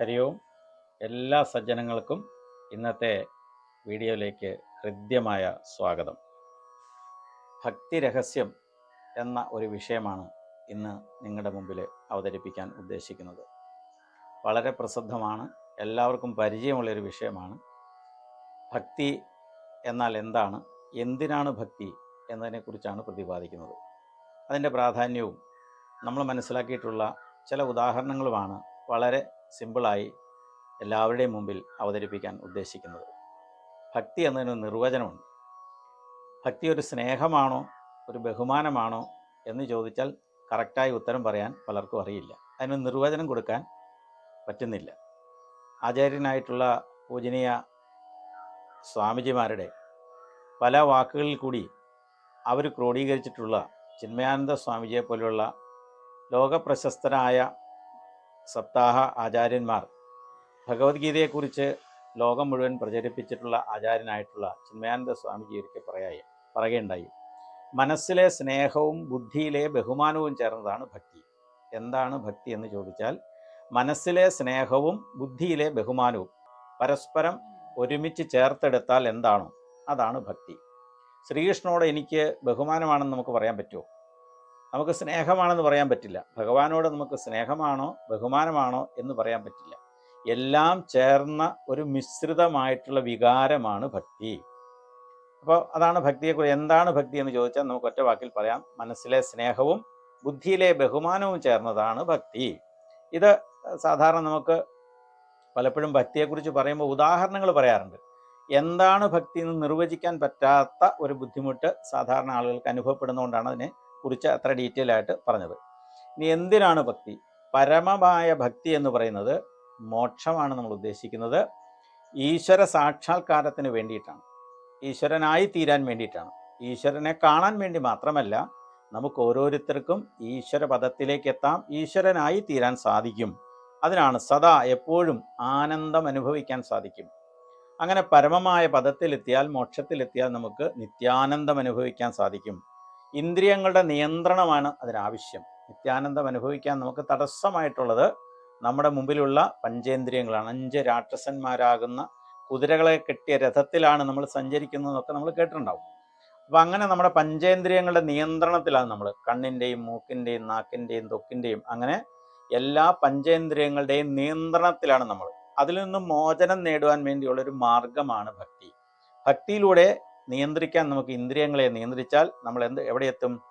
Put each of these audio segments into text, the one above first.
ഹരി ഓം എല്ലാ സജ്ജനങ്ങൾക്കും ഇന്നത്തെ വീഡിയോയിലേക്ക് ഹൃദ്യമായ സ്വാഗതം. ഭക്തി രഹസ്യം എന്ന ഒരു വിഷയമാണ് ഇന്ന് നിങ്ങളുടെ മുമ്പിൽ അവതരിപ്പിക്കാൻ ഉദ്ദേശിക്കുന്നത്. വളരെ പ്രസിദ്ധമാണ് എല്ലാവർക്കും പരിചയമുള്ളൊരു വിഷയമാണ്. ഭക്തി എന്നാൽ എന്താണ്? എന്തിനാണ് ഭക്തി എന്നതിനെക്കുറിച്ചാണ് പ്രതിപാദിക്കുന്നത്. അതിന്റെ പ്രാധാന്യവും നമ്മൾ മനസ്സിലാക്കിയിട്ടുള്ള ചില ഉദാഹരണങ്ങളുമാണ് വളരെ സിമ്പിളായി എല്ലാവരുടെയും മുമ്പിൽ അവതരിപ്പിക്കാൻ ഉദ്ദേശിക്കുന്നത്. ഭക്തി എന്നതിന് നിർവചനമുണ്ട്. ഭക്തി ഒരു സ്നേഹമാണോ ഒരു ബഹുമാനമാണോ എന്ന് ചോദിച്ചാൽ കറക്റ്റായി ഉത്തരം പറയാൻ പലർക്കും അറിയില്ല. അതിന് നിർവചനം കൊടുക്കാൻ പറ്റുന്നില്ല. ആചാര്യനായിട്ടുള്ള പൂജനീയ സ്വാമിജിമാരുടെ പല വാക്കുകളിൽ കൂടി അവർ ക്രോഡീകരിച്ചിട്ടുള്ള ചിന്മയാനന്ദ സ്വാമിജിയെ പോലെയുള്ള ലോകപ്രശസ്തരായ സപ്താഹ ആചാര്യന്മാർ. ഭഗവത്ഗീതയെക്കുറിച്ച് ലോകം മുഴുവൻ പ്രചരിപ്പിച്ചിട്ടുള്ള ആചാര്യനായിട്ടുള്ള ചിന്മയാനന്ദ സ്വാമിജി ഒരിക്കൽ പറയായി പറയുകയുണ്ടായി മനസ്സിലെ സ്നേഹവും ബുദ്ധിയിലെ ബഹുമാനവും ചേർന്നതാണ് ഭക്തി. എന്താണ് ഭക്തി എന്ന് ചോദിച്ചാൽ മനസ്സിലെ സ്നേഹവും ബുദ്ധിയിലെ ബഹുമാനവും പരസ്പരം ഒരുമിച്ച് ചേർത്തെടുത്താൽ എന്താണോ അതാണ് ഭക്തി. ശ്രീകൃഷ്ണനോട് എനിക്ക് ബഹുമാനമാണെന്ന് നമുക്ക് പറയാൻ പറ്റുമോ? നമുക്ക് സ്നേഹമാണെന്ന് പറയാൻ പറ്റില്ല. ഭഗവാനോട് നമുക്ക് സ്നേഹമാണോ ബഹുമാനമാണോ എന്ന് പറയാൻ പറ്റില്ല. എല്ലാം ചേർന്ന ഒരു മിശ്രിതമായിട്ടുള്ള വികാരമാണ് ഭക്തി. അപ്പോൾ അതാണ് ഭക്തിയെക്കുറിച്ച് എന്താണ് ഭക്തി എന്ന് ചോദിച്ചാൽ നമുക്ക് ഒറ്റ വാക്കിൽ പറയാം. മനസ്സിലെ സ്നേഹവും ബുദ്ധിയിലെ ബഹുമാനവും ചേർന്നതാണ് ഭക്തി. ഇത് സാധാരണ നമുക്ക് പലപ്പോഴും ഭക്തിയെക്കുറിച്ച് പറയുമ്പോൾ ഉദാഹരണങ്ങൾ പറയാറുണ്ട്. എന്താണ് ഭക്തി എന്ന് നിർവചിക്കാൻ പറ്റാത്ത ഒരു ബുദ്ധിമുട്ട് സാധാരണ ആളുകൾക്ക് അനുഭവപ്പെടുന്നതുകൊണ്ടാണ് അതിനെ കുറിച്ച് അത്ര ഡീറ്റെയിൽ ആയിട്ട് പറഞ്ഞത്. ഇനി എന്തിനാണ് ഭക്തി? പരമമായ ഭക്തി എന്ന് പറയുന്നത് മോക്ഷമാണ് നമ്മൾ ഉദ്ദേശിക്കുന്നത്. ഈശ്വര സാക്ഷാത്കാരത്തിന് വേണ്ടിയിട്ടാണ്. ഈശ്വരനായി തീരാൻ വേണ്ടിയിട്ടാണ്. ഈശ്വരനെ കാണാൻ വേണ്ടി മാത്രമല്ല നമുക്ക് ഓരോരുത്തർക്കും ഈശ്വര പദത്തിലേക്ക് എത്താം ഈശ്വരനായി തീരാൻ സാധിക്കും. അതിനാണ് സദാ എപ്പോഴും ആനന്ദം അനുഭവിക്കാൻ സാധിക്കും. അങ്ങനെ പരമമായ പദത്തിലെത്തിയാൽ മോക്ഷത്തിലെത്തിയാൽ നമുക്ക് നിത്യാനന്ദം അനുഭവിക്കാൻ സാധിക്കും. ഇന്ദ്രിയങ്ങളുടെ നിയന്ത്രണമാണ് അതിനാവശ്യം. നിത്യാനന്ദം അനുഭവിക്കാൻ നമുക്ക് തടസ്സമായിട്ടുള്ളത് നമ്മുടെ മുമ്പിലുള്ള പഞ്ചേന്ദ്രിയങ്ങളാണ്. അഞ്ച് രാക്ഷസന്മാരാകുന്ന കുതിരകളെ കെട്ടിയ രഥത്തിലാണ് നമ്മൾ സഞ്ചരിക്കുന്നതെന്നൊക്കെ നമ്മൾ കേട്ടിട്ടുണ്ടാവും. അപ്പം അങ്ങനെ നമ്മുടെ പഞ്ചേന്ദ്രിയങ്ങളുടെ നിയന്ത്രണത്തിലാണ് നമ്മൾ കണ്ണിന്റെയും മൂക്കിന്റെയും നാക്കിന്റെയും തൊക്കിന്റെയും അങ്ങനെ എല്ലാ പഞ്ചേന്ദ്രിയങ്ങളുടെയും നിയന്ത്രണത്തിലാണ് നമ്മൾ. അതിൽ നിന്നും മോചനം നേടുവാൻ വേണ്ടിയുള്ളൊരു മാർഗമാണ് ഭക്തി. ഭക്തിയിലൂടെ നിയന്ത്രിക്കാൻ നമുക്ക് ഇന്ദ്രിയങ്ങളെ നിയന്ത്രിച്ചാൽ നമ്മൾ എന്ത് എവിടെ എത്തും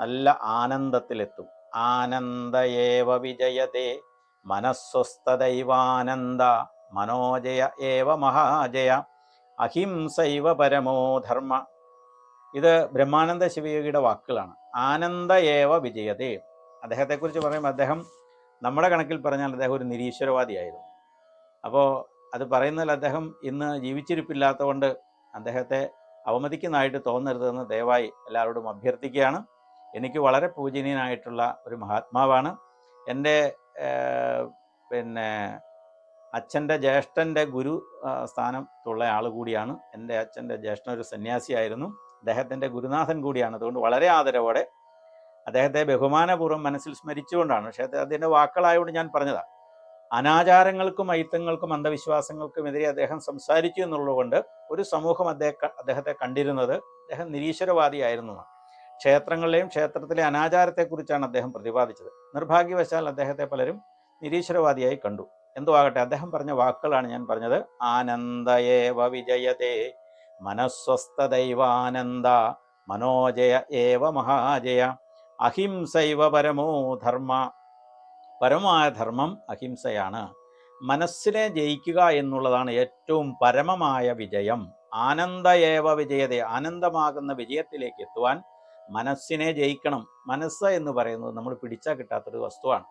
നല്ല ആനന്ദത്തിലെത്തും. ആനന്ദയേവ വിജയതേ മനസ്വസ്ഥദൈവാനന്ദ മനോജയ ഏവ മഹാജയ അഹിംസൈവ പരമോ ധർമ്മ. ഇത് ബ്രഹ്മാനന്ദ ശിവയോഗിയുടെ വാക്കുകളാണ്. ആനന്ദ ഏവ വിജയതേ. അദ്ദേഹത്തെക്കുറിച്ച് പറയുമ്പോൾ അദ്ദേഹം നമ്മുടെ കണക്കിൽ പറഞ്ഞാൽ അദ്ദേഹം ഒരു നിരീശ്വരവാദിയായിരുന്നു. അപ്പോൾ അത് പറയുന്നതിൽ അദ്ദേഹം ഇന്ന് ജീവിച്ചിരിപ്പില്ലാത്തതുകൊണ്ട് അദ്ദേഹത്തെ അവമതിക്കുന്നതായിട്ട് തോന്നരുതെന്ന് ദയവായി എല്ലാവരോടും അഭ്യർത്ഥിക്കുകയാണ്. എനിക്ക് വളരെ പൂജനീയനായിട്ടുള്ള ഒരു മഹാത്മാവാണ്. എന്റെ പിന്നെ അച്ഛന്റെ ജ്യേഷ്ഠന്റെ ഗുരു സ്ഥാനത്തുള്ള ആൾ കൂടിയാണ്. എന്റെ അച്ഛന്റെ ജ്യേഷ്ഠൻ ഒരു സന്യാസിയായിരുന്നു. അദ്ദേഹത്തിന്റെ ഗുരുനാഥൻ കൂടിയാണ്. അതുകൊണ്ട് വളരെ ആദരവോടെ അദ്ദേഹത്തെ ബഹുമാനപൂർവം മനസ്സിൽ സ്മരിച്ചുകൊണ്ടാണ്. പക്ഷേ അതിന്റെ വാക്കുകളായതുകൊണ്ട് ഞാൻ പറഞ്ഞതാണ് അനാചാരങ്ങൾക്കും ഐത്തങ്ങൾക്കും അന്ധവിശ്വാസങ്ങൾക്കും എതിരെ അദ്ദേഹം സംസാരിച്ചു എന്നുള്ളതുകൊണ്ട് ഒരു സമൂഹം അദ്ദേഹം അദ്ദേഹത്തെ കണ്ടിരുന്നത് അദ്ദേഹം നിരീശ്വരവാദിയായിരുന്നു ക്ഷേത്രങ്ങളിലെയും ക്ഷേത്രത്തിലെ അനാചാരത്തെക്കുറിച്ചാണ് അദ്ദേഹം പ്രതിപാദിച്ചത്. നിർഭാഗ്യവശാൽ അദ്ദേഹത്തെ പലരും നിരീശ്വരവാദിയായി കണ്ടു. എന്തോ ആകട്ടെ അദ്ദേഹം പറഞ്ഞ വാക്കുകളാണ് ഞാൻ പറഞ്ഞത്. ആനന്ദയേവ വിജയതേ മനസ്വസ്ഥ ദൈവാനന്ദ മനോജയ ഏവ മഹാജയ അഹിംസൈവ പരമോ ധർമ്മ പരമായ ധർമ്മം അഹിംസയാണ്. മനസ്സിനെ ജയിക്കുക എന്നുള്ളതാണ് ഏറ്റവും പരമമായ വിജയം. ആനന്ദയേവ വിജയത ആനന്ദമാകുന്ന വിജയത്തിലേക്ക് എത്തുവാൻ മനസ്സിനെ ജയിക്കണം. മനസ്സ് എന്ന് പറയുന്നത് നമ്മൾ പിടിച്ചാൽ കിട്ടാത്തൊരു വസ്തുവാണ്.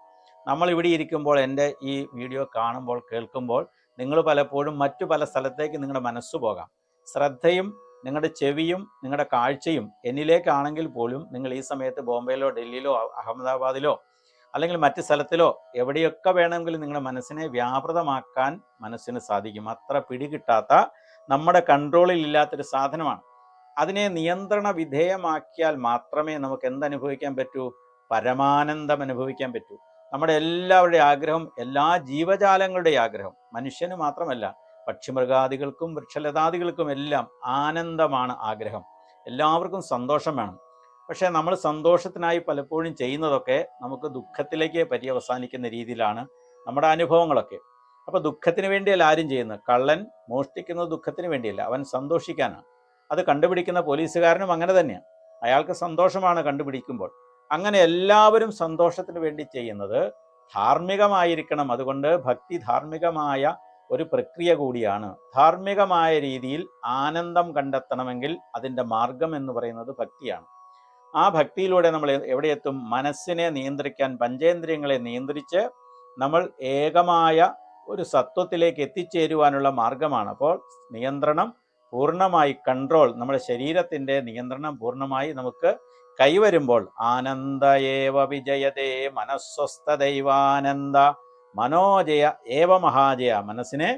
നമ്മൾ ഇവിടെ ഇരിക്കുമ്പോൾ എന്റെ ഈ വീഡിയോ കാണുമ്പോൾ കേൾക്കുമ്പോൾ നിങ്ങൾ പലപ്പോഴും മറ്റു പല സ്ഥലത്തേക്ക് നിങ്ങളുടെ മനസ്സ് പോകാം. ശ്രദ്ധയും നിങ്ങളുടെ ചെവിയും നിങ്ങളുടെ കാഴ്ചയും എന്നിലേക്കാണെങ്കിൽ പോലും നിങ്ങൾ ഈ സമയത്ത് ബോംബെയിലോ ഡൽഹിയിലോ അഹമ്മദാബാദിലോ അല്ലെങ്കിൽ മറ്റ് സ്ഥലത്തിലോ എവിടെയൊക്കെ വേണമെങ്കിലും നിങ്ങളുടെ മനസ്സിനെ വ്യാപൃതമാക്കാൻ മനസ്സിന് സാധിക്കും. അത്ര പിടികിട്ടാത്ത നമ്മുടെ കൺട്രോളിൽ ഇല്ലാത്തൊരു സാധനമാണ്. അതിനെ നിയന്ത്രണ വിധേയമാക്കിയാൽ മാത്രമേ നമുക്ക് എന്തനുഭവിക്കാൻ പറ്റൂ? പരമാനന്ദം അനുഭവിക്കാൻ പറ്റൂ. നമ്മുടെ എല്ലാവരുടെയും ആഗ്രഹം എല്ലാ ജീവജാലങ്ങളുടെയും ആഗ്രഹം മനുഷ്യന് മാത്രമല്ല പക്ഷിമൃഗാദികൾക്കും വൃക്ഷലതാദികൾക്കും എല്ലാം ആനന്ദമാണ് ആഗ്രഹം. എല്ലാവർക്കും സന്തോഷം വേണം. പക്ഷേ നമ്മൾ സന്തോഷത്തിനായി പലപ്പോഴും ചെയ്യുന്നതൊക്കെ നമുക്ക് ദുഃഖത്തിലേക്ക് പര്യവസാനിക്കുന്ന രീതിയിലാണ് നമ്മുടെ അനുഭവങ്ങളൊക്കെ. അപ്പോൾ ദുഃഖത്തിന് വേണ്ടിയല്ല ആരും ചെയ്യുന്നത്. കള്ളൻ മോഷ്ടിക്കുന്നത് ദുഃഖത്തിന് വേണ്ടിയല്ല. അവൻ സന്തോഷിക്കാനാണ്. അത് കണ്ടുപിടിക്കുന്ന പോലീസുകാരനും അങ്ങനെ തന്നെയാണ്. അയാൾക്ക് സന്തോഷമാണ് കണ്ടുപിടിക്കുമ്പോൾ. അങ്ങനെ എല്ലാവരും സന്തോഷത്തിന് വേണ്ടി ചെയ്യുന്നത് ധാർമ്മികമായിരിക്കണം. അതുകൊണ്ട് ഭക്തി ധാർമ്മികമായ ഒരു പ്രക്രിയ കൂടിയാണ്. ധാർമ്മികമായ രീതിയിൽ ആനന്ദം കണ്ടെത്തണമെങ്കിൽ അതിന്റെ മാർഗം എന്ന് പറയുന്നത് ഭക്തിയാണ്. ആ ഭക്തിയിലൂടെ നമ്മൾ എവിടെ എത്തും മനസ്സിനെ നിയന്ത്രിക്കാൻ പഞ്ചേന്ദ്രിയങ്ങളെ നിയന്ത്രിച്ച് നമ്മൾ ഏകമായ ഒരു സത്വത്തിലേക്ക് എത്തിച്ചേരുവാനുള്ള മാർഗമാണ്. അപ്പോൾ നിയന്ത്രണം പൂർണമായി കൺട്രോൾ നമ്മുടെ ശരീരത്തിന്റെ നിയന്ത്രണം പൂർണമായി നമുക്ക് കൈവരുമ്പോൾ ആനന്ദയേവ വിജയതേ മനസ്വസ്ഥ ദൈവാനന്ദ മനോജയ ഏവ മഹാജയ മനസ്സിനെ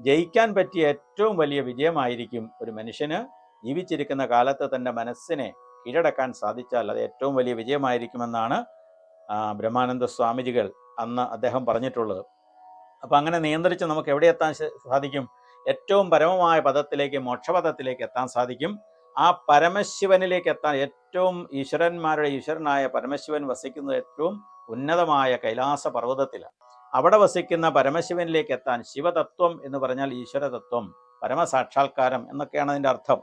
ജയിക്കാൻ പറ്റിയ ഏറ്റവും വലിയ വിജയമായിരിക്കും ഒരു മനുഷ്യന് ജീവിച്ചിരിക്കുന്ന കാലത്ത് തന്റെ മനസ്സിനെ കീഴടക്കാൻ സാധിച്ചാൽ അത് ഏറ്റവും വലിയ വിജയമായിരിക്കുമെന്നാണ് ബ്രഹ്മാനന്ദ സ്വാമിജികൾ അന്ന് അദ്ദേഹം പറഞ്ഞിട്ടുള്ളത്. അപ്പം അങ്ങനെ നിയന്ത്രിച്ച് നമുക്ക് എവിടെ എത്താൻ സാധിക്കും? ഏറ്റവും പരമമായ പദത്തിലേക്ക് മോക്ഷപദത്തിലേക്ക് എത്താൻ സാധിക്കും. ആ പരമശിവനിലേക്ക് എത്താൻ ഏറ്റവും ഈശ്വരന്മാരുടെ ഈശ്വരനായ പരമശിവൻ വസിക്കുന്ന ഏറ്റവും ഉന്നതമായ കൈലാസ പർവതത്തിലാണ് അവിടെ വസിക്കുന്ന പരമശിവനിലേക്ക് എത്താൻ ശിവതത്വം എന്ന് പറഞ്ഞാൽ ഈശ്വരതത്വം പരമസാക്ഷാത്കാരം എന്നൊക്കെയാണ് അതിന്റെ അർത്ഥം.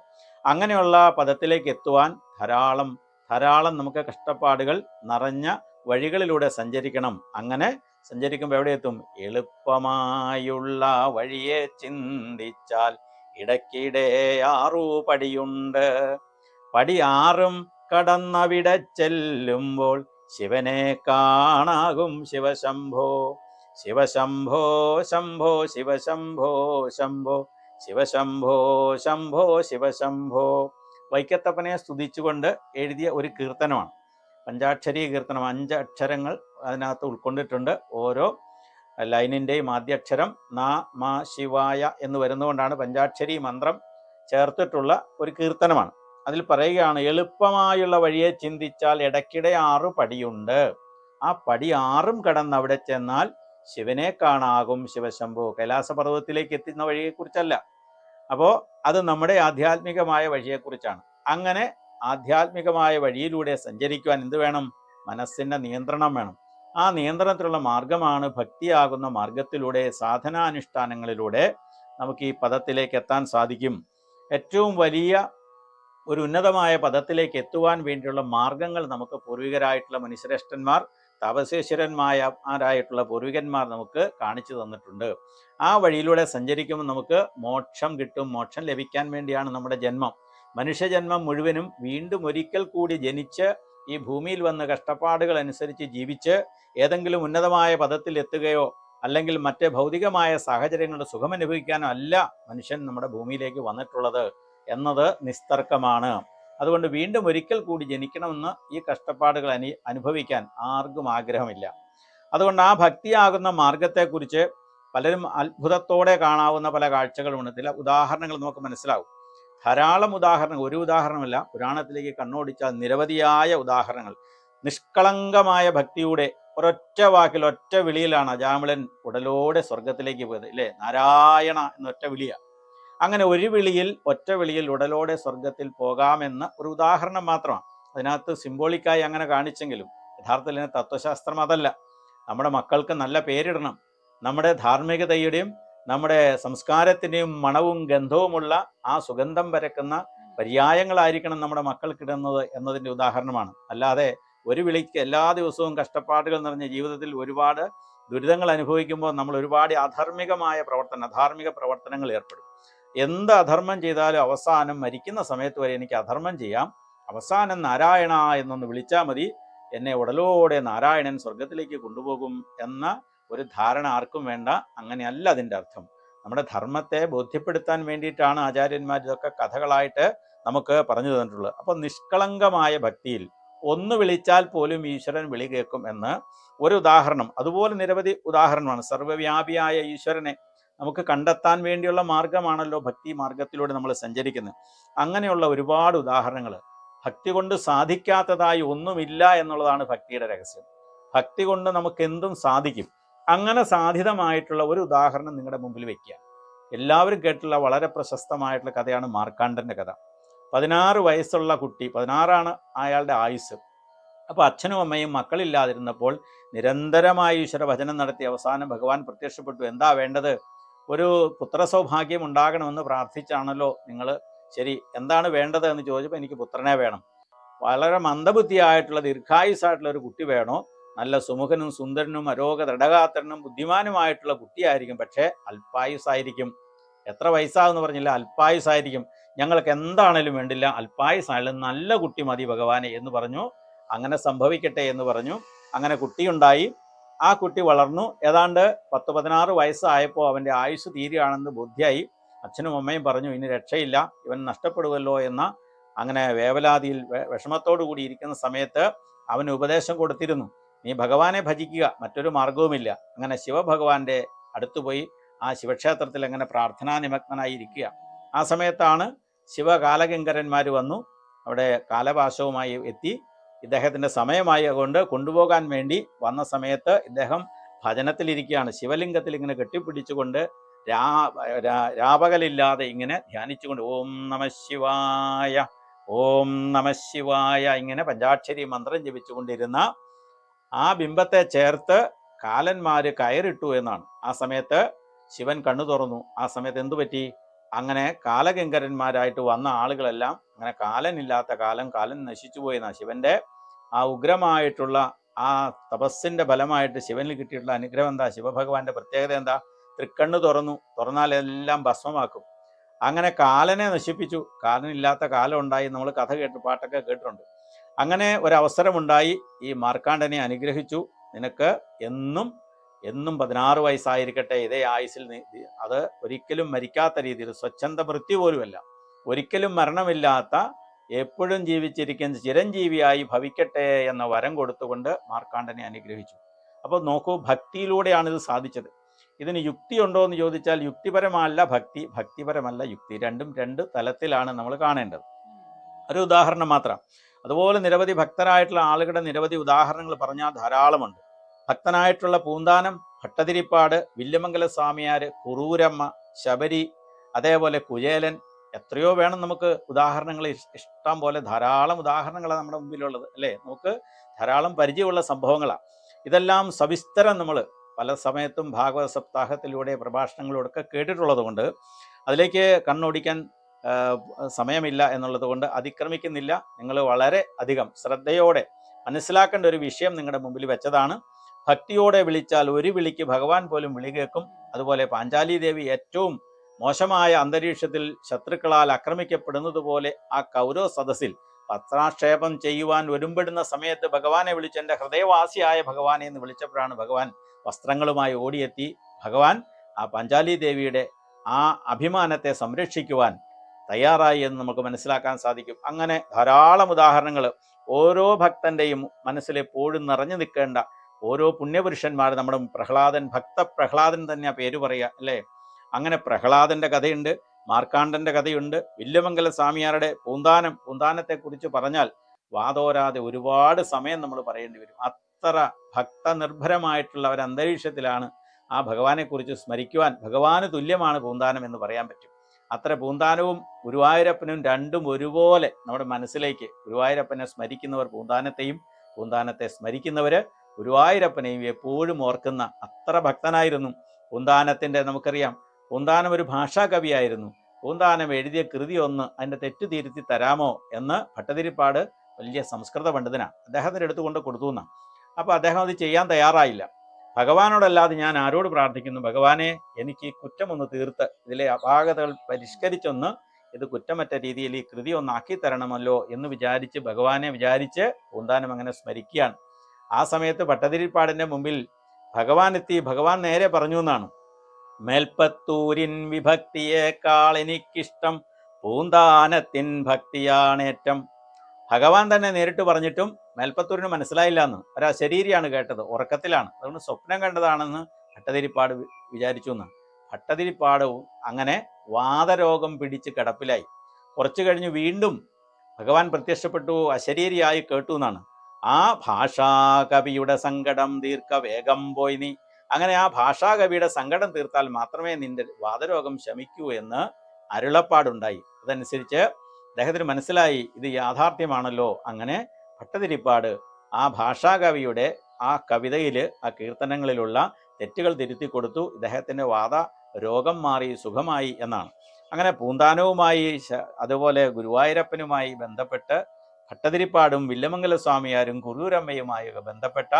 അങ്ങനെയുള്ള പദത്തിലേക്ക് എത്തുവാൻ ധാരാളം ധാരാളം നമുക്ക് കഷ്ടപ്പാടുകൾ നിറഞ്ഞ വഴികളിലൂടെ സഞ്ചരിക്കണം. അങ്ങനെ സഞ്ചരിക്കുമ്പോൾ എവിടെ എത്തും? എളുപ്പമായുള്ള വഴിയെ ചിന്തിച്ചാൽ ഇടയ്ക്കിടെ ആറു പടിയുണ്ട്. പടി ആറും കടന്നവിടെ ചെല്ലുമ്പോൾ ശിവനെ കാണാകും ശിവശംഭോ. ശിവശംഭോ ശംഭോ ശിവശംഭോ ശംഭോ. ശിവശംഭോ ശംഭോ ശിവശംഭോ. വൈക്കത്തപ്പനെ സ്തുതിച്ചുകൊണ്ട് എഴുതിയ ഒരു കീർത്തനമാണ്. പഞ്ചാക്ഷരി കീർത്തനം അഞ്ച് അക്ഷരങ്ങൾ അതിനകത്ത് ഉൾക്കൊണ്ടിട്ടുണ്ട്. ഓരോ ലൈനിന്റെയും ആദ്യാക്ഷരം നാ മാ ശിവായ എന്ന് വരുന്നതുകൊണ്ടാണ് പഞ്ചാക്ഷരി മന്ത്രം ചേർത്തിട്ടുള്ള ഒരു കീർത്തനമാണ്. അതിൽ പറയുകയാണ് എളുപ്പമായുള്ള വഴിയെ ചിന്തിച്ചാൽ ഇടയ്ക്കിടെ ആറു പടിയുണ്ട്. ആ പടി ആറും കടന്ന് അവിടെ ചെന്നാൽ ശിവനെ കാണാകും ശിവശംഭു. കൈലാസപർവതത്തിലേക്ക് എത്തുന്ന വഴിയെക്കുറിച്ചല്ല. അപ്പോൾ അത് നമ്മുടെ ആധ്യാത്മികമായ വഴിയെക്കുറിച്ചാണ്. അങ്ങനെ ആധ്യാത്മികമായ വഴിയിലൂടെ സഞ്ചരിക്കുവാൻ എന്ത് വേണം? മനസ്സിന്റെ നിയന്ത്രണം വേണം. ആ നിയന്ത്രണത്തിലുള്ള മാർഗമാണ് ഭക്തിയാകുന്ന മാർഗത്തിലൂടെ സാധനാനുഷ്ഠാനങ്ങളിലൂടെ നമുക്ക് ഈ പദത്തിലേക്ക് എത്താൻ സാധിക്കും. ഏറ്റവും വലിയ ഒരു ഉന്നതമായ പദത്തിലേക്ക് എത്തുവാൻ വേണ്ടിയുള്ള മാർഗങ്ങൾ നമുക്ക് പൂർവികരായിട്ടുള്ള മനുഷ്യശ്രേഷ്ഠന്മാർ തപസ്വേശ്വരന്മാരായിട്ടുള്ള പൂർവികന്മാർ നമുക്ക് കാണിച്ചു തന്നിട്ടുണ്ട്. ആ വഴിയിലൂടെ സഞ്ചരിക്കുമ്പോൾ നമുക്ക് മോക്ഷം കിട്ടും. മോക്ഷം ലഭിക്കാൻ വേണ്ടിയാണ് നമ്മുടെ ജന്മം. മനുഷ്യജന്മം മുഴുവനും വീണ്ടും ഒരിക്കൽ കൂടി ജനിച്ച് ഈ ഭൂമിയിൽ വന്ന് കഷ്ടപ്പാടുകൾ അനുസരിച്ച് ജീവിച്ച് ഏതെങ്കിലും ഉന്നതമായ പദത്തിൽ എത്തുകയോ അല്ലെങ്കിൽ മറ്റ് ഭൗതികമായ സാഹചര്യങ്ങളുടെ സുഖമനുഭവിക്കാനോ അല്ല മനുഷ്യൻ നമ്മുടെ ഭൂമിയിലേക്ക് വന്നിട്ടുള്ളത് എന്നത് നിസ്തർക്കമാണ്. അതുകൊണ്ട് വീണ്ടും ഒരിക്കൽ കൂടി ജനിക്കണമെന്ന് ഈ കഷ്ടപ്പാടുകൾ അനു അനുഭവിക്കാൻ ആർക്കും ആഗ്രഹമില്ല. അതുകൊണ്ട് ആ ഭക്തിയാകുന്ന മാർഗത്തെക്കുറിച്ച് പലരും അത്ഭുതത്തോടെ കാണാവുന്ന പല കാഴ്ചകളുമുണ്ട്. ചില ഉദാഹരണങ്ങൾ നമുക്ക് മനസ്സിലാവും. ധാരാളം ഉദാഹരണങ്ങൾ. ഒരു ഉദാഹരണമല്ല പുരാണത്തിലേക്ക് കണ്ണോടിച്ചാൽ നിരവധിയായ ഉദാഹരണങ്ങൾ. നിഷ്കളങ്കമായ ഭക്തിയുടെ ഒരൊറ്റ വാക്കിൽ ഒറ്റ വിളിയിലാണ് അജാമിളൻ ഉടലോടെ സ്വർഗത്തിലേക്ക് പോയത്. ഇല്ലേ? നാരായണ എന്നൊറ്റ വിളിയാണ് അങ്ങനെ ഒരു വിളിയിൽ ഒറ്റ വിളിയിൽ ഉടലോടെ സ്വർഗത്തിൽ പോകാമെന്ന ഒരു ഉദാഹരണം മാത്രമാണ്. അതിനകത്ത് സിംബോളിക്കായി അങ്ങനെ കാണിച്ചെങ്കിലും യഥാർത്ഥത്തിൽ തത്വശാസ്ത്രം അതല്ല. നമ്മുടെ മക്കൾക്ക് നല്ല പേരിടണം. നമ്മുടെ ധാർമ്മികതയുടെയും നമ്മുടെ സംസ്കാരത്തിന്റെയും മണവും ഗന്ധവുമുള്ള ആ സുഗന്ധം പരക്കുന്ന പര്യായങ്ങളായിരിക്കണം നമ്മുടെ മക്കൾക്കിടുന്നത് എന്നതിന്റെ ഉദാഹരണമാണ്. അല്ലാതെ ഒരു വിളിക്ക് എല്ലാ ദിവസവും കഷ്ടപ്പാടുകൾ നിറഞ്ഞ ജീവിതത്തിൽ ഒരുപാട് ദുരിതങ്ങൾ അനുഭവിക്കുമ്പോൾ നമ്മൾ ഒരുപാട് അധാർമികമായ പ്രവർത്തനം അധാർമിക പ്രവർത്തനങ്ങൾ ഏർപ്പെടും. എന്ത് അധർമ്മം ചെയ്താലും അവസാനം മരിക്കുന്ന സമയത്ത് വരെ എനിക്ക് അധർമ്മം ചെയ്യാം. അവസാനം നാരായണ എന്നൊന്ന് വിളിച്ചാൽ മതി. എന്നെ ഉടലോടെ നാരായണൻ സ്വർഗത്തിലേക്ക് കൊണ്ടുപോകും എന്ന ഒരു ധാരണ ആർക്കും വേണ്ട. അങ്ങനെയല്ല അതിന്റെ അർത്ഥം. നമ്മുടെ ധർമ്മത്തെ ബോധ്യപ്പെടുത്താൻ വേണ്ടിയിട്ടാണ് ആചാര്യന്മാർ ഇതൊക്കെ കഥകളായിട്ട് നമുക്ക് പറഞ്ഞു തന്നിട്ടുള്ളത്. അപ്പോൾ നിഷ്കളങ്കമായ ഭക്തിയിൽ ഒന്ന് വിളിച്ചാൽ പോലും ഈശ്വരൻ വിളി കേൾക്കും എന്ന് ഒരു ഉദാഹരണം. അതുപോലെ നിരവധി ഉദാഹരണമാണ്. സർവവ്യാപിയായ ഈശ്വരനെ നമുക്ക് കണ്ടെത്താൻ വേണ്ടിയുള്ള മാർഗമാണല്ലോ ഭക്തി മാർഗത്തിലൂടെ നമ്മൾ സഞ്ചരിക്കുന്നത്. അങ്ങനെയുള്ള ഒരുപാട് ഉദാഹരണങ്ങൾ ഭക്തി കൊണ്ട് സാധിക്കാത്തതായി ഒന്നുമില്ല എന്നുള്ളതാണ് ഭക്തിയുടെ രഹസ്യം. ഭക്തി കൊണ്ട് നമുക്ക് എന്തും സാധിക്കും. അങ്ങനെ സാധിതമായിട്ടുള്ള ഒരു ഉദാഹരണം നിങ്ങളുടെ മുമ്പിൽ വെക്കുക. എല്ലാവരും കേട്ടുള്ള വളരെ പ്രശസ്തമായിട്ടുള്ള കഥയാണ് മാർക്കാണ്ഡന്റെ കഥ. പതിനാറ് വയസ്സുള്ള കുട്ടി പതിനാറാണ് അയാളുടെ ആയുസ് അപ്പോൾ അച്ഛനും അമ്മയും മക്കളില്ലാതിരുന്നപ്പോൾ നിരന്തരമായി ഈശ്വര ഭജനം നടത്തി അവസാനം ഭഗവാൻ പ്രത്യക്ഷപ്പെട്ടു. എന്താ വേണ്ടത്? ഒരു പുത്രസൗഭാഗ്യം ഉണ്ടാകണമെന്ന് പ്രാർത്ഥിച്ചാണല്ലോ നിങ്ങൾ ശരി എന്താണ് വേണ്ടത് എന്ന് ചോദിച്ചപ്പോൾ എനിക്ക് പുത്രനെ വേണം. വളരെ മന്ദബുദ്ധിയായിട്ടുള്ള ദീർഘായുസായിട്ടുള്ള ഒരു കുട്ടി വേണോ? നല്ല സുമുഖനും സുന്ദരനും അരോഗ ദൃഢഗാത്രനും ബുദ്ധിമാനുമായിട്ടുള്ള കുട്ടിയായിരിക്കും പക്ഷേ അല്പായുസായിരിക്കും എത്ര വയസ്സാവെന്ന് പറഞ്ഞില്ല അല്പായുസായിരിക്കും ഞങ്ങൾക്ക് എന്താണേലും വേണ്ടില്ല അല്പായുസായാലും നല്ല കുട്ടി മതി ഭഗവാനെ എന്ന് പറഞ്ഞു. അങ്ങനെ സംഭവിക്കട്ടെ എന്ന് പറഞ്ഞു. അങ്ങനെ കുട്ടിയുണ്ടായി. ആ കുട്ടി വളർന്നു. ഏതാണ്ട് പത്ത് പതിനാറ് വയസ്സായപ്പോൾ അവന്റെ ആയുസ് തീരുകയാണെന്ന് ബുദ്ധിയായി അച്ഛനും അമ്മയും പറഞ്ഞു ഇനി രക്ഷയില്ല. ഇവൻ നഷ്ടപ്പെടുമല്ലോ എന്ന അങ്ങനെ വേവലാതിയിൽ വിഷമത്തോടു കൂടി ഇരിക്കുന്ന സമയത്ത് അവന് ഉപദേശം കൊടുത്തിരുന്നു. നീ ഭഗവാനെ ഭജിക്കുക. മറ്റൊരു മാർഗവുമില്ല അങ്ങനെ ശിവഭഗവാന്റെ അടുത്തുപോയി ആ ശിവക്ഷേത്രത്തിൽ അങ്ങനെ പ്രാർത്ഥനാ നിമഗ്നനായി ഇരിക്കുക. ആ സമയത്താണ് ശിവകാലകിങ്കരന്മാർ വന്നു. അവിടെ കാലപാശവുമായി എത്തി. ഇദ്ദേഹത്തിന്റെ സമയമായതുകൊണ്ട് കൊണ്ടുപോകാൻ വേണ്ടി വന്ന സമയത്ത് ഇദ്ദേഹം ഭജനത്തിലിരിക്കുകയാണ്. ശിവലിംഗത്തിൽ ഇങ്ങനെ കെട്ടിപ്പിടിച്ചുകൊണ്ട് രാ രാപകലില്ലാതെ ഇങ്ങനെ ധ്യാനിച്ചുകൊണ്ട് ഓം നമ ശിവായ ഓം നമ ശിവായ ഇങ്ങനെ പഞ്ചാക്ഷരി മന്ത്രം ജപിച്ചുകൊണ്ടിരുന്ന ആ ബിംബത്തെ ചേർത്ത് കാലന്മാർ കയറിട്ടു എന്നാണ്. ആ സമയത്ത് ശിവൻ കണ്ണു തുറന്നു. ആ സമയത്ത് എന്തു പറ്റി? അങ്ങനെ കാലകിങ്കരന്മാരായിട്ട് വന്ന ആളുകളെല്ലാം അങ്ങനെ കാലനില്ലാത്ത കാലം കാലം നശിച്ചു പോയെന്നാ. ശിവന്റെ ആ ഉഗ്രമായിട്ടുള്ള ആ തപസ്സിന്റെ ഫലമായിട്ട് ശിവനിൽ കിട്ടിയിട്ടുള്ള അനുഗ്രഹം എന്താ? ശിവഭഗവാന്റെ പ്രത്യേകത എന്താ? തൃക്കണ്ണ് തുറന്നു. തുറന്നാൽ എല്ലാം ഭസ്മമാക്കും. അങ്ങനെ കാലനെ നശിപ്പിച്ചു. കാലനില്ലാത്ത കാലം ഉണ്ടായി നമ്മൾ കഥ കേട്ട് പാട്ടൊക്കെ കേട്ടിട്ടുണ്ട്. അങ്ങനെ ഒരവസരമുണ്ടായി. ഈ മാർക്കാണ്ഡനെ അനുഗ്രഹിച്ചു. നിനക്ക് എന്നും എന്നും പതിനാറ് വയസ്സായിരിക്കട്ടെ ഇതേ ആയുസിൽ അത് ഒരിക്കലും മരിക്കാത്ത രീതിയിൽ സ്വച്ഛന്ത മൃത്യു പോലുമല്ല. ഒരിക്കലും മരണമില്ലാത്ത എപ്പോഴും ജീവിച്ചിരിക്കുന്ന ചിരഞ്ജീവിയായി ഭവിക്കട്ടെ എന്ന വരം കൊടുത്തുകൊണ്ട് മാർക്കാണ്ഡനെ അനുഗ്രഹിച്ചു. അപ്പോൾ നോക്കൂ ഭക്തിയിലൂടെയാണ് ഇത് സാധിച്ചത്. ഇതിന് യുക്തിയുണ്ടോ എന്ന് ചോദിച്ചാൽ യുക്തിപരമല്ല ഭക്തി ഭക്തിപരമല്ല യുക്തി. രണ്ടും രണ്ട് തലത്തിലാണ് നമ്മൾ കാണേണ്ടത്. ഒരു ഉദാഹരണം മാത്രം. അതുപോലെ നിരവധി ഭക്തരായിട്ടുള്ള ആളുകളുടെ നിരവധി ഉദാഹരണങ്ങൾ പറഞ്ഞാൽ ധാരാളമുണ്ട്. ഭക്തനായിട്ടുള്ള പൂന്താനം ഭട്ടതിരിപ്പാട് വില്യമംഗല സ്വാമിയാർ കുറൂരമ്മ ശബരി അതേപോലെ കുചേലൻ എത്രയോ വേണം നമുക്ക് ഉദാഹരണങ്ങൾ ഇഷ്ടം പോലെ ധാരാളം ഉദാഹരണങ്ങളാണ് നമ്മുടെ മുമ്പിലുള്ളത് അല്ലേ? നമുക്ക് ധാരാളം പരിചയമുള്ള സംഭവങ്ങളാണ് ഇതെല്ലാം സവിസ്തരം നമ്മൾ പല സമയത്തും ഭാഗവത സപ്താഹത്തിലൂടെ പ്രഭാഷണങ്ങളിലൂടെ ഒക്കെ കേട്ടിട്ടുള്ളത് കൊണ്ട് അതിലേക്ക് കണ്ണോടിക്കാൻ സമയമില്ല എന്നുള്ളത് കൊണ്ട് അതിക്രമിക്കുന്നില്ല. നിങ്ങൾ വളരെ അധികം ശ്രദ്ധയോടെ മനസ്സിലാക്കേണ്ട ഒരു വിഷയം നിങ്ങളുടെ മുമ്പിൽ വെച്ചതാണ്. ഭക്തിയോടെ വിളിച്ചാൽ ഒരു വിളിക്ക് ഭഗവാൻ പോലും വിളി കേൾക്കും. അതുപോലെ പാഞ്ചാലി ദേവി ഏറ്റവും മോശമായ അന്തരീക്ഷത്തിൽ ശത്രുക്കളാൽ ആക്രമിക്കപ്പെടുന്നത് പോലെ ആ കൗരവ സദസ്സിൽ പത്രാക്ഷേപം ചെയ്യുവാൻ ഒരുമ്പെടുന്ന സമയത്ത് ഭഗവാനെ വിളിച്ച് എന്റെ ഹൃദയവാസിയായ ഭഗവാനെ എന്ന് വിളിച്ചപ്പോഴാണ് ഭഗവാൻ വസ്ത്രങ്ങളുമായി ഓടിയെത്തി. ഭഗവാൻ ആ പഞ്ചാലി ദേവിയുടെ ആ അഭിമാനത്തെ സംരക്ഷിക്കുവാൻ തയ്യാറായി എന്ന് നമുക്ക് മനസ്സിലാക്കാൻ സാധിക്കും. അങ്ങനെ ധാരാളം ഉദാഹരണങ്ങൾ ഓരോ ഭക്തന്റെയും മനസ്സിലെപ്പോഴും നിറഞ്ഞു നിൽക്കേണ്ട ഓരോ പുണ്യപുരുഷന്മാർ നമ്മുടെ പ്രഹ്ലാദൻ ഭക്ത പ്രഹ്ലാദൻ തന്നെ പേര് പറയുക അല്ലേ? അങ്ങനെ പ്രഹ്ലാദന്റെ കഥയുണ്ട് മാർക്കാണ്ഡന്റെ കഥയുണ്ട് വില്യമംഗല സ്വാമിയാരുടെ പൂന്താനം പൂന്താനത്തെക്കുറിച്ച് പറഞ്ഞാൽ വാതോരാതെ ഒരുപാട് സമയം നമ്മൾ പറയേണ്ടി വരും. അത്ര ഭക്തനിർഭരമായിട്ടുള്ള ഒരു അന്തരീക്ഷത്തിലാണ് ആ ഭഗവാനെക്കുറിച്ച് സ്മരിക്കുവാൻ ഭഗവാന് തുല്യമാണ് പൂന്താനം എന്ന് പറയാൻ പറ്റും. അത്ര പൂന്താനവും ഗുരുവായൂരപ്പനും രണ്ടും ഒരുപോലെ നമ്മുടെ മനസ്സിലേക്ക് ഗുരുവായൂരപ്പനെ സ്മരിക്കുന്നവർ പൂന്താനത്തെയും പൂന്താനത്തെ സ്മരിക്കുന്നവർ ഗുരുവായൂരപ്പനെയും എപ്പോഴും ഓർക്കുന്ന അത്ര ഭക്തനായിരുന്നു. പൂന്താനത്തിന്റെ നമുക്കറിയാം. പൂന്താനം ഒരു ഭാഷാ കവിയായിരുന്നു പൂന്താനം എഴുതിയ കൃതി ഒന്ന് അതിന്റെ തെറ്റ് തിരുത്തി തരാമോ എന്ന് ഭട്ടതിരിപ്പാട് വലിയ സംസ്കൃത പണ്ഡിതനാണ്. അദ്ദേഹത്തിന്റെ അടുത്ത് കൊണ്ട് കൊടുത്തു എന്നാണ്. അപ്പോൾ അദ്ദേഹം അത് ചെയ്യാൻ തയ്യാറായില്ല. ഭഗവാനോടല്ലാതെ ഞാൻ ആരോട് പ്രാർത്ഥിക്കുന്നു? ഭഗവാനെ എനിക്ക് കുറ്റമൊന്ന് തീർത്ത് ഇതിലെ അപാകതകൾ പരിഷ്കരിച്ചൊന്ന് ഇത് കുറ്റമറ്റ രീതിയിൽ ഈ കൃതി ഒന്നാക്കി തരണമല്ലോ എന്ന് വിചാരിച്ച് ഭഗവാനെ വിചാരിച്ച് പൂന്താനം അങ്ങനെ സ്മരിക്കുകയാണ്. ആ സമയത്ത് പട്ടതിരിപ്പാടിന്റെ മുമ്പിൽ ഭഗവാൻ എത്തി ഭഗവാൻ നേരെ പറഞ്ഞു എന്നാണ്. മേൽപ്പത്തൂരിൻ വിഭക്തിയേക്കാൾ എനിക്കിഷ്ടം പൂന്താനത്തിൻ ഭക്തിയാണേറ്റം ഭഗവാൻ തന്നെ നേരിട്ട് പറഞ്ഞിട്ടും മേൽപ്പത്തൂരിന് മനസ്സിലായില്ല എന്ന് ഒരു ശരീരിയാണ് കേട്ടത് ഉറക്കത്തിലാണ്. അതുകൊണ്ട് സ്വപ്നം കണ്ടതാണെന്ന് ഭട്ടതിരിപ്പാട് വിചാരിച്ചു എന്ന്. ഭട്ടതിരിപ്പാട് അങ്ങനെ വാതരോഗം പിടിച്ച് കിടപ്പിലായി. കുറച്ചു കഴിഞ്ഞ് വീണ്ടും ഭഗവാൻ പ്രത്യക്ഷപ്പെട്ടു അശരീരിയായി കേട്ടു എന്നാണ്. ആ ഭാഷാകവിയുടെ സങ്കടം തീർക്ക വേഗം പോയി നീ. അങ്ങനെ ആ ഭാഷാകവിയുടെ സങ്കടം തീർത്താൽ മാത്രമേ നിന്റെ വാദരോഗം ശമിക്കൂ എന്ന് അരുളപ്പാടുണ്ടായി. അതനുസരിച്ച് അദ്ദേഹത്തിന് മനസ്സിലായി ഇത് യാഥാർത്ഥ്യമാണല്ലോ. അങ്ങനെ ഭട്ടതിരിപ്പാട് ആ ഭാഷാകവിയുടെ ആ കവിതയിൽ ആ കീർത്തനങ്ങളിലുള്ള തെറ്റുകൾ തിരുത്തി കൊടുത്തു. ഇദ്ദേഹത്തിന്റെ വാദ രോഗം മാറി സുഖമായി എന്നാണ്. അങ്ങനെ പൂന്താനവുമായി അതുപോലെ ഗുരുവായൂരപ്പനുമായി ബന്ധപ്പെട്ട് ഭട്ടതിരിപ്പാടും വില്ലമംഗല സ്വാമിയാരും കുറൂരമ്മയുമായൊക്കെ ബന്ധപ്പെട്ട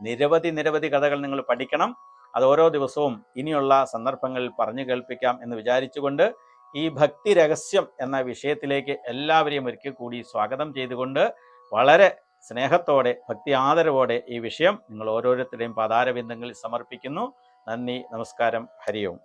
നിരവധി നിരവധി കഥകൾ നിങ്ങൾ പഠിക്കണം. അത് ഓരോ ദിവസവും ഇനിയുള്ള സന്ദർഭങ്ങളിൽ പറഞ്ഞു കേൾപ്പിക്കാം എന്ന് വിചാരിച്ചുകൊണ്ട് ഈ ഭക്തി രഹസ്യം എന്ന വിഷയത്തിലേക്ക് എല്ലാവരെയും ഒരിക്കൽ കൂടി സ്വാഗതം ചെയ്തുകൊണ്ട് വളരെ സ്നേഹത്തോടെ ഭക്തി ആദരവോടെ ഈ വിഷയം നിങ്ങൾ ഓരോരുത്തരുടെയും പാതാരബിന്ദങ്ങളിൽ സമർപ്പിക്കുന്നു. നന്ദി നമസ്കാരം ഹരി ഓം